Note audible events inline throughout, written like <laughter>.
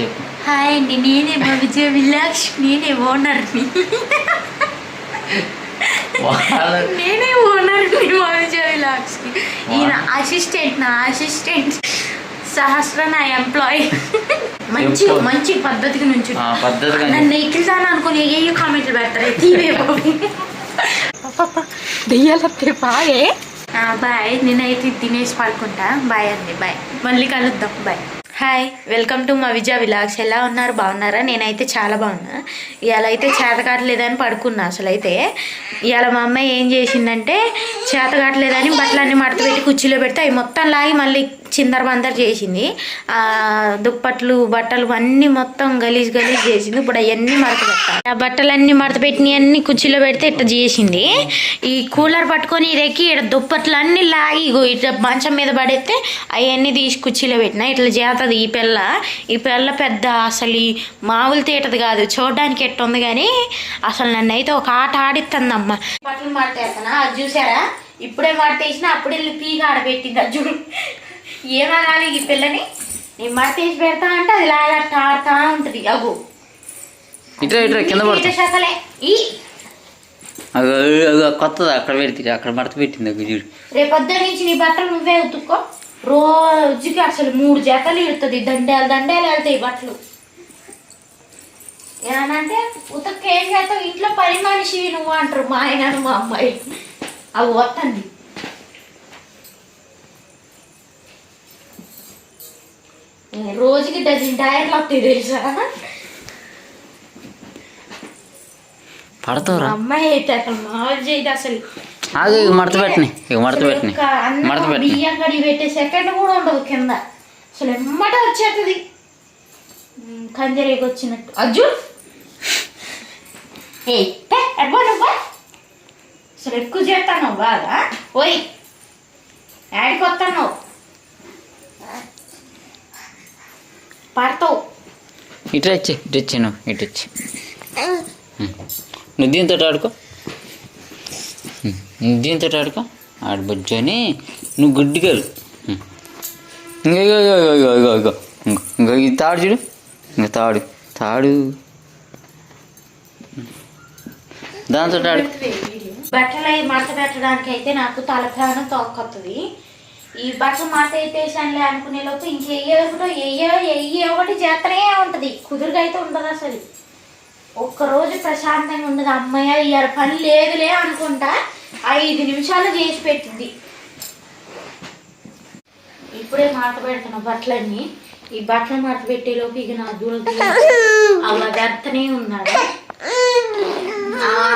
చెప్పు. హాయ్ అండి నేనే మా విజయ విలాక్ష్ నేనే ఓనర్ని వాళ్ళ- నేనే ఓనర్ని మా విజయ విలాక్స్కి ఈయన అసిస్టెంట్ నా అసిస్టెంట్ సహస్ర నా ఎంప్లాయీ. <laughs> మంచి? మంచి పద్ధతికి నుంచి ఆ, పద్ధతిగా నన్ను ఎక్కిల్దాను అనుకుని ఏ కామెంట్లు పెడతారు? తీవే దెయ్యాలత్తే బాయే బాయ్ నేనైతే తినేసి పడుకుంటా. బాయ్ అండి బాయ్. మళ్ళీ కలుద్దాం బాయ్. హాయ్ వెల్కమ్ టు మా విజయ విలాక్స్ ఎలా ఉన్నారు? బాగున్నారా? నేనైతే చాలా బాగున్నా. ఇవాళ అయితే చేతకాటలేదని పడుకున్నా అసలు అయితే ఇవాళ మా అమ్మాయి ఏం చేసిందంటే చేతకాటలేదని బట్టలన్నీ మడత పెట్టి కుర్చీలో పెడితే అవి మొత్తం లాగి మళ్ళీ చిందర బందర చేసింది. దుప్పట్లు బట్టలు అన్నీ మొత్తం గలీజ్ గలీజ్ చేసింది. ఇప్పుడు అవన్నీ మడత పెట్టాలి. ఆ బట్టలన్నీ మడత పెట్టినవి అన్ని కుర్చీలో పెడితే ఇట్లా చేసింది. ఈ కూలర్ పట్టుకొని ఇదెక్కి ఇక్కడ దుప్పట్లు అన్నీ లాగి ఇట్లా మంచం మీద పడేస్తే అవన్నీ తీసి కుర్చీలో పెట్టిన. ఇట్లా చేస్తుంది ఈ పిల్ల ఈ పిల్ల పెద్ద అసలు ఈ మామూలు తీటది కాదు. చూడడానికి ఎట్టుంది కానీ అసలు నన్ను అయితే ఒక ఆట ఆడిస్తుంది అమ్మ బట్టలు మాట్లాడుతున్నా అది చూసారా? ఇప్పుడే మడతేసిన వేసినా అప్పుడే పీగా ఆడబెట్టింది చూడు. ఏమనాలి ఈ పిల్లని? నేను మడతేసి పెడతా అంటే అది లాగట్ట ఆడుతా ఉంటుంది. అగు. కింద పడుతుంది ఈ. కొత్తది అక్కడ పెడితే అక్కడ మడత పెట్టింది అగో చూడు. రేపొద్దు నుంచి నీ బట్టలు నువ్వే ఉతుక్కో. రోజుకి అసలు మూడు జతలు ఇడుతుంది దండాలు దండాలు వెళ్తాయి బట్టలు. ఏమనంటే ఉతక్క ఏం చేస్తావు? ఇంట్లో పని మనిషి నువ్వు అంటారు మా ఆయన మా అమ్మాయి. అవి వస్తుంది రోజుకి డజన్ టైర్లు వస్తాయి తెలుసా? పడతావురా. అమ్మాయి అయితే అసలు మామూలు చేయదు అసలు. ఆగు ఇక మడత పెట్టని ఇక మడత పెట్టని మడత పెట్టని. బియ్యం కడిగి పెట్టే సెకండ్ కూడా ఉండదు కింద. అసలు ఎమ్మట వచ్చేస్తుంది కంజరేకి వచ్చినట్టు. అజ్జు! ఏ ఎవ్వ నువ్వా? అసలు ఎక్కువ చేస్తాను బాగా ఓయ్ యాడికి వస్తాను పడతావు. ఇటు వచ్చి ఇటు వచ్చి నువ్వు ఇటు వచ్చి. నువ్వు దీంతో ఆడుకో. నువ్వు దీంతో ఆడుకో. ఆడు బుజ్జని నువ్వు గుడ్డిగలు. ఇంకా ఇగో ఇంకో ఇది తాడు చూడు. ఇంకా తాడు తాడు. దాంతో ఆడు బట్టలు అవి మడత పెట్టడానికి అయితే నాకు తల ప్రాణం తోకొస్తుంది ఈ బట్టలు మాట వేసేసానులే అనుకునే లోపు ఇంకెయ్యో ఒకటో ఏయో ఎయ్యో ఒకటి చేస్తనే ఉంటుంది. కుదురుగా అయితే ఉండదు అసలు. ఒక్కరోజు ప్రశాంతంగా ఉండదు. అమ్మయ్య ఇవాళ పని లేదులే అనుకుంటా ఐదు నిమిషాలు చేసి పెట్టింది. ఇప్పుడే మాట పెడుతున్నా బట్టలన్నీ. ఈ బట్టలు మాట పెట్టే లోపు ఇక నా దూరం అవి అదర్థనే ఉన్నాడు.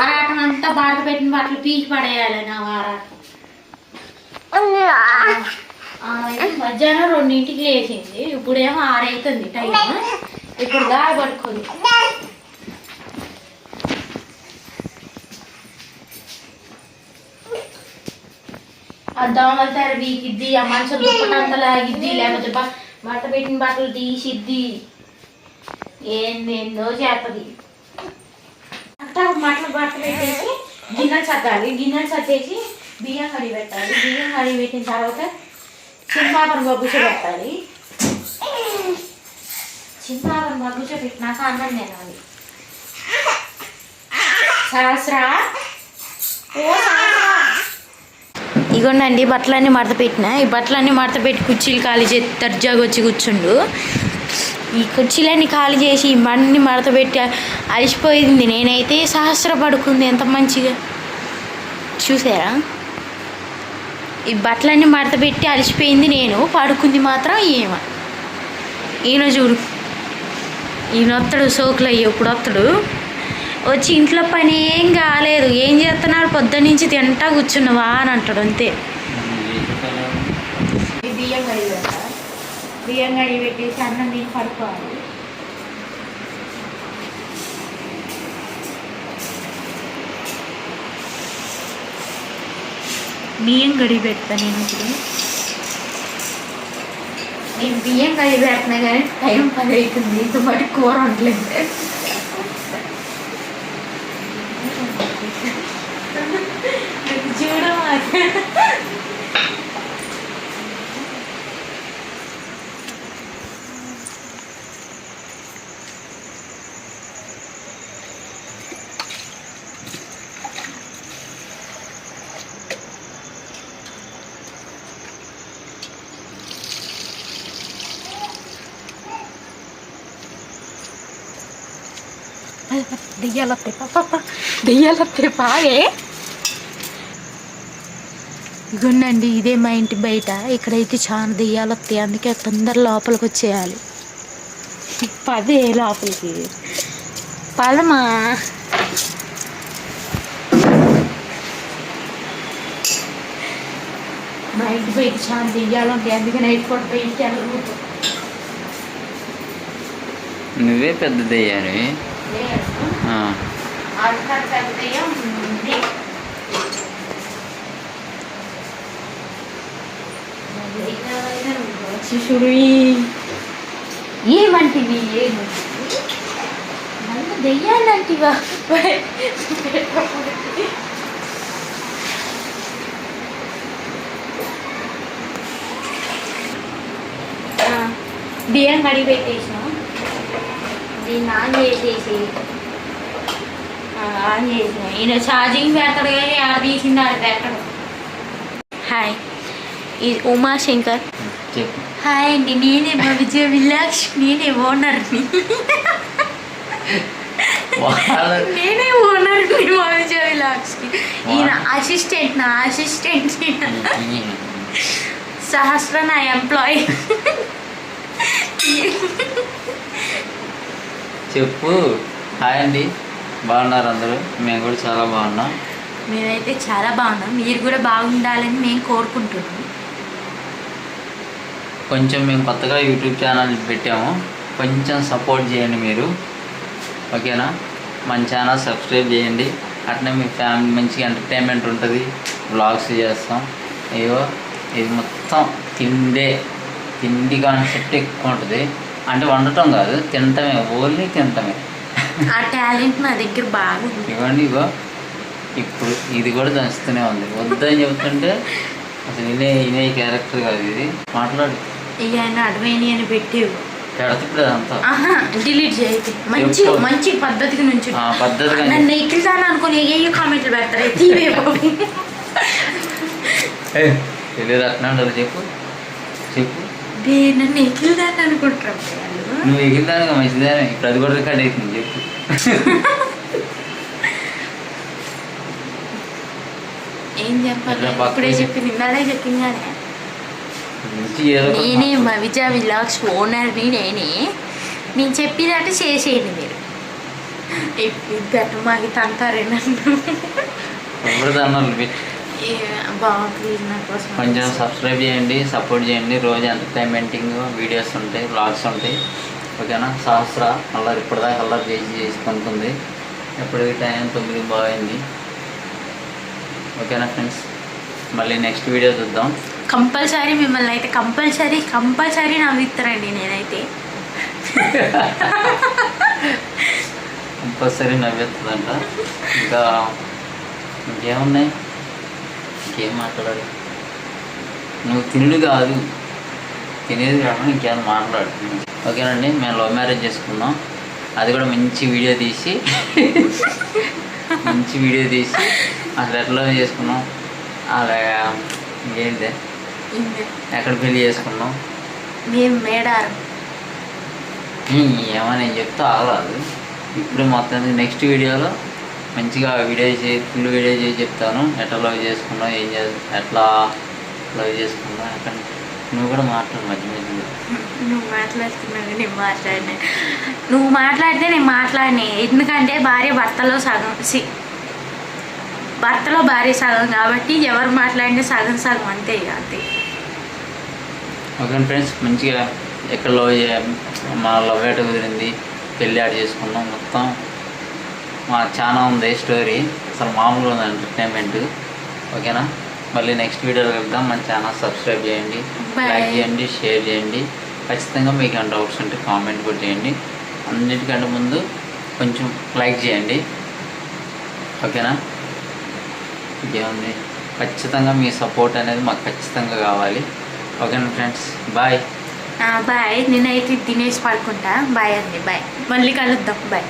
ఆరాటం అంతా బాధ పెట్టిన బట్టలు పీకి పడేయాలి నా ఆరాటం. మధ్యాహ్నం రెండింటికి లేచింది. ఇప్పుడేమో ఆరైతుంది టైం ఇప్పుడు గాయపడుకుంది ఆ దోమల తెర వీకిద్ది ఆ మంచం దుప్పటంతా లాగిద్ది లేకపోతే బట్ట పెట్టిన బట్టలు తీసిద్ది. ఏందేందో చేస్తుంది అంతా మటలు బట్ట పెట్టేసి గిన్నెలు సర్దాలి. గిన్నెలు సర్దేసి బియ్యం కడిగి పెట్టాలి బియ్యం కడిగి పెట్టిన తర్వాత చింతాపన బొగ్గుచ పెట్టాలి. చింతాపన బొగ్గుచ పెట్టినాక అన్నం తినాలి. సహస్రా? ఓ ఇగోండి బట్టలన్నీ మడత పెట్టిన. ఈ బట్టలన్నీ మడత పెట్టి కుర్చీలు ఖాళీ చేసి దర్జాగా వచ్చి కూర్చుండు. ఈ కుర్చీలన్నీ ఖాళీ చేసి ఇవన్నీ మడత పెట్టి అలసిపోయింది. నేనైతే సహస్ర పడుకుంది ఎంత మంచిగా. చూసారా? ఈ బట్టలన్నీ మడత పెట్టి అలసిపోయింది నేను. పడుకుంది మాత్రం ఈమె. ఈయన చూడు. ఈయన వస్తాడు సోకులు అయ్యి ఇప్పుడు వస్తాడు. వచ్చి ఇంట్లో పని ఏం కాలేదు. ఏం చేస్తున్నాడు? పొద్దున్న నుంచి తింటా కూర్చున్నావా అని అంటాడు అంతే. బియ్యం కడిగి బియ్యం కడిగి పెట్టేసి అన్నం తిని పడుకోవాలి. బియ్యం కడిగి పెడతా నేను ఇప్పుడు. నేను బియ్యం కడిగి కానీ టైం పది అవుతుంది ఇంత మట్టి కూర వండలేదు చూడమాట దెయ్యాలు వస్తాయి పాప దెయ్యాలు వస్తాయి బాగే ఇగోండి ఇదే మా ఇంటి బయట. ఇక్కడైతే చాలా దెయ్యాలు వస్తాయి అందుకే తొందర లోపలికి వచ్చేయాలి. పదే లోపలికి. పదమా? మా ఇంటి బయట చాలా దెయ్యాలు ఉంటాయి. అందుకే నైట్ పూట బయటికి వెళ్ళకూడదు. నువ్వే పెద్ద దెయ్యానివి. శిశుడు ఏమంటివి? ఏమంటివి నన్ను దెయ్యాలంటివా? బియ్యం కడిగి పెట్టేసినాం. దీన్ని ఆన్ చేసేసి ఆ, ఆన్ చేసిన. ఈయన ఛార్జింగ్ పెడతాడు కానీ ఆడ తీసింది ఆడ పెట్టడు. హాయ్ ఇది ఉమాశంకర్ హాయ్ అండి నేనే మా విజయ విలాక్ష్ నేనే ఓనర్ని నేనే ఓనర్ని మా విజయ విలాక్స్కి ఈయన అసిస్టెంట్ నా అసిస్టెంట్ సహస్ర నా ఎంప్లాయీ చెప్పు. హాయ్ అండి. బాగున్నారు అందరూ? మేము కూడా చాలా బాగున్నాం. మేమైతే చాలా బాగున్నాం. మీరు కూడా బాగుండాలని మేము కోరుకుంటున్నాం. కొంచెం మేము కొత్తగా యూట్యూబ్ ఛానల్ పెట్టాము. కొంచెం సపోర్ట్ చేయండి మీరు. ఓకేనా? మన ఛానల్ సబ్స్క్రైబ్ చేయండి. అట్నే మీ ఫ్యామిలీ మంచిగా ఎంటర్టైన్మెంట్ ఉంటుంది. వ్లాగ్స్ చేస్తాం. అయ్యో ఇది మొత్తం తిండే తిండి కాన్సెప్ట్ ఎక్కువ ఉంటుంది. అంటే వండటం కాదు తినటమే ఓన్లీ తినటమే. ఆ టాలెంట్ నా దగ్గర బాగా ఉంది. ఇవ్వండి ఇగో ఇప్పుడు ఇది కూడా దంచుతూనే ఉంది. వద్దని చెబుతుంటే అసలు వినే వినే క్యారెక్టర్ కాదు ఇది. మాట్లాడు. ఆయన అడవేని అని పెట్టేవు అదంతా. డిలీట్ చేయకు. మంచి చెప్పు. మంచి పద్ధతిగా నుంచి. ఆ, పద్ధతిగా నన్ను ఎక్కిల్దాను అనుకుని ఏ కామెంట్లు పెడతారు? తీవే బాబు. తెలియదు అట్లా ఉండదు చెప్పు. చెప్పు. నన్ను ఎక్కిల్దాన్ని అనుకుంటారు నువ్వు మంచిదాని ఇప్పుడు అది కూడా రికార్డ్ అవుతుంది చెప్పు. ఏం చెప్పాలి? ఇప్పుడే చెప్పింది ఇందాడే నేనే. మా విజయ విలాక్స్ ఓనర్ని నేనే. నేను చెప్పినట్టు చేసేయండి మీరు. గట్ట మాకి తంతారే కొంచెం సబ్స్క్రైబ్ చేయండి సపోర్ట్ చేయండి. రోజు ఎంటర్టైన్మెంటింగ్ వీడియోస్ ఉంటాయి వ్లాగ్స్ ఉంటాయి. ఓకేనా? సహస్ర అల్లరి ఇప్పటిదాకా అల్లరి చేసి చేసి కొనుక్కుంది ఎప్పటికీ టైం తొమ్మిది బాగైంది. ఓకేనా ఫ్రెండ్స్? మళ్ళీ నెక్స్ట్ వీడియో చూద్దాం. కంపల్సరీ మిమ్మల్ని అయితే కంపల్సరీ కంపల్సరీ నవ్విస్తారండి నేనైతే. కంపల్సరీ నవ్వుతుందంట ఇంకా ఇంకేమున్నాయి? ఇంకేం మాట్లాడాలి? నువ్వు తినుడు కాదు. తినేది కాకుండా ఇంకేమైనా మాట్లాడు. ఓకేనండి మేము లవ్ మ్యారేజ్ చేసుకున్నాం. అది కూడా మంచి వీడియో తీసి. మంచి వీడియో తీసి. అసలు ఎట్లా చేసుకున్నాం. అలా ఇంకేంటి ఇంకా ఎక్కడ పెళ్ళి చేసుకున్నాం? మేము మేడారం. ఏమో నేను చెప్తా ఆగరాదు. ఇప్పుడు మొత్తం నెక్స్ట్ వీడియోలో మంచిగా వీడియో చేసి ఫుల్ వీడియో చేసి చెప్తాను. ఎట్లా లవ్ చేసుకున్నావు ఏం చే ఎట్లా లవ్ చేసుకున్నావు ఎక్కడ నువ్వు కూడా మాట్లాడు మధ్య మధ్యలో. నువ్వు మాట్లాడుతున్నావు నేను మాట్లాడినా. నువ్వు మాట్లాడితే నేను మాట్లాడినా. ఎందుకంటే భార్య భర్తలో సగం సి భర్తలో భార్య సగం కాబట్టి ఎవరు మాట్లాడినా సగం సగం అంతే అంతే. ఓకే ఫ్రెండ్స్ మంచిగా ఎక్కడ లవ్ మా లవ్ ఎట కుదిరింది పెళ్ళి ఆడ చేసుకున్నాం మొత్తం. మా చాలా ఉంది స్టోరీ. అసలు మామూలుగా ఉంది ఎంటర్టైన్మెంట్ ఓకేనా? మళ్ళీ నెక్స్ట్ వీడియోలో వెళ్దాం మన ఛానల్ సబ్స్క్రైబ్ చేయండి. లైక్ చేయండి షేర్ చేయండి. ఖచ్చితంగా మీకు ఏమైనా డౌట్స్ ఉంటే కామెంట్ కూడా చేయండి. అన్నిటికంటే ముందు కొంచెం లైక్ చేయండి. ఓకేనా? ఇంకేముంది ఖచ్చితంగా మీ సపోర్ట్ అనేది మాకు ఖచ్చితంగా కావాలి. ఓకేనా ఫ్రెండ్స్ బాయ్ బాయ్ నేనైతే తినేసి పడుకుంటా బాయ్ అండి. బాయ్ మళ్ళీ కలుద్దాం. బాయ్